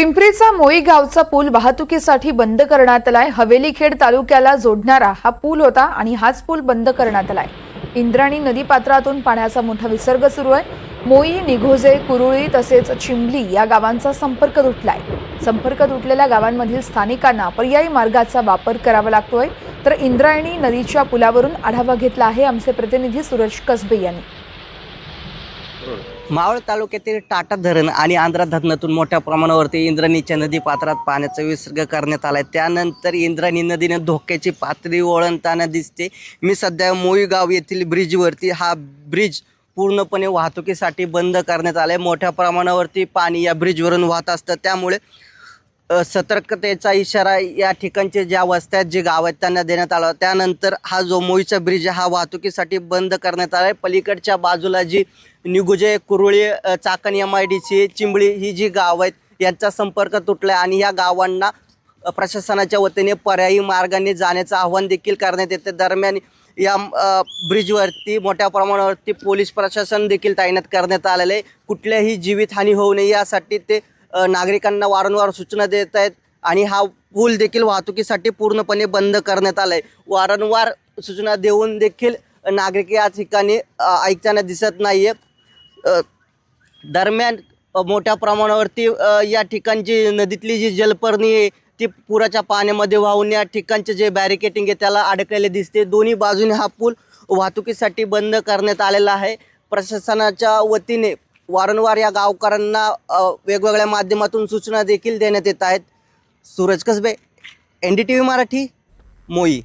पिंपरीचा मोई गावचा पूल वाहतुकीसाठी बंद करण्यात आलाय. हवेलीखेड तालुक्याला जोडणारा हा पूल होता आणि हाच पूल बंद करण्यात आलाय. इंद्राणी नदीपात्रातून पाण्याचा मोठा विसर्ग सुरू आहे. मोई निघोजे कुरुळी तसेच चिंबली या गावांचा संपर्क तुटलाय. संपर्क तुटलेल्या गावांमधील स्थानिकांना पर्यायी मार्गाचा वापर करावा लागतोय. तर इंद्रायणी नदीच्या पुलावरून आढावा घेतला आहे आमचे प्रतिनिधी सूरज कसबे यांनी. मावळ तालुक्यातील टाटा धरण आणि आंध्रा धरणातून मोठ्या प्रमाणावरती इंद्राणीच्या नदी पात्रात पाण्याचा विसर्ग करण्यात आला आहे त्यानंतर इंद्राणी नदीने धोक्याची पातळी ओळंताना दिसते. मी सध्या मोईगाव येथील ब्रिजवरती हा ब्रिज पूर्णपणे वाहतुकीसाठी बंद करण्यात आला आहे मोठ्या प्रमाणावरती पाणी या ब्रिजवरून वाहत असतं. त्यामुळे सतर्कतेचा इशारा या ठिकाणचे ज्या वस्त्या आहेत जे गाव आहेत त्यांना देण्यात आला. त्यानंतर हा जो मोईचा ब्रिज हा वाहतुकीसाठी बंद करण्यात आला आहे पलीकडच्या बाजूला जी Nigoje Kuruli Chakan M I D C Chimbali ही जी गाव आहेत यांचा संपर्क तुटला आहे आणि या गावांना प्रशासनाच्या वतीने पर्यायी मार्गाने जाण्याचं आव्हान देखील करण्यात येते. दरम्यान या ब्रिजवरती मोठ्या प्रमाणावरती पोलीस प्रशासन देखील तैनात करण्यात आलेलं आहे. कुठल्याही जीवितहानी होऊ नये यासाठी ते नागरिकांना वारंवार सूचना देत आहेत आणि हा पूल देखील वाहतुकीसाठी पूर्णपणे बंद करण्यात आला आहे वारंवार सूचना देऊन देखील नागरिक या ठिकाणी ऐकताना दिसत नाही आहे दरम्यान मोठ्या प्रमाणावरती या ठिकाणची नदीतली जी जलपर्णी आहे ती पुराच्या पाण्यामध्ये वाहून या ठिकाणचे जे बॅरिकेटिंग आहे त्याला अडकलेले दिसते. दोन्ही बाजूने हा पूल वाहतुकीसाठी बंद करण्यात आलेला आहे. प्रशासनाच्या वतीने वारंवार या गावकऱ्यांना वेगवेगळ्या माध्यमातून सूचना देखील देण्यात येत आहेत. Suraj Kasbe N D T V Marathi मोई.